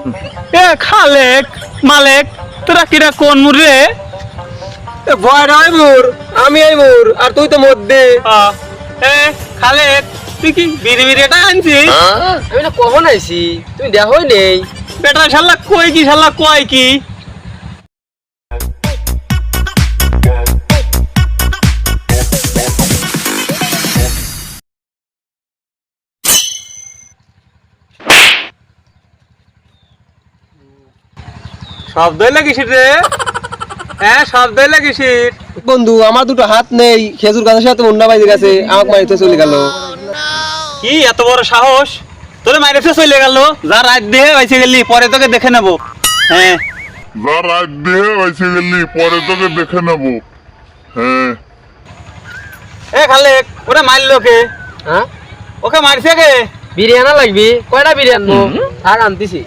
এ খালেক মালেক তোরা কিরা কোন মুরে ভয় নয় মুর আমি এই মুর আর তুই তো মধ্যে এ খালেক তুই কি বিড়ি বিড়িটা আনছিস? আমি না কখন আইছি? তুমি দেখোই নেই। বেটা শালা কই কি শালা কয় কি? শব্দ হইলে রে। হ্যাঁ শব্দ হইলে কিসির বন্ধু আমার দুটো হাত নেই। খেজুর গাছের সাথে মুন্ডা বাইরে গেছে আমাকে মারিতে চলে গেল। কি এত বড় সাহস? তোরে মাইরেছে চলে গেল। যা রাত দিয়ে বাইসে গেলি পরে তোকে দেখে নেব। হ্যাঁ। যা রাত দিয়ে বেঁচে গেলি পরে তোকে দেখে নেব। হ্যাঁ। এ খালেক ওরে মারলো কে? হ্যাঁ? ওকে মারছে কে? বিরিয়ানা লাগবি? কয়টা বিরিয়ানি থাক আনতেছি।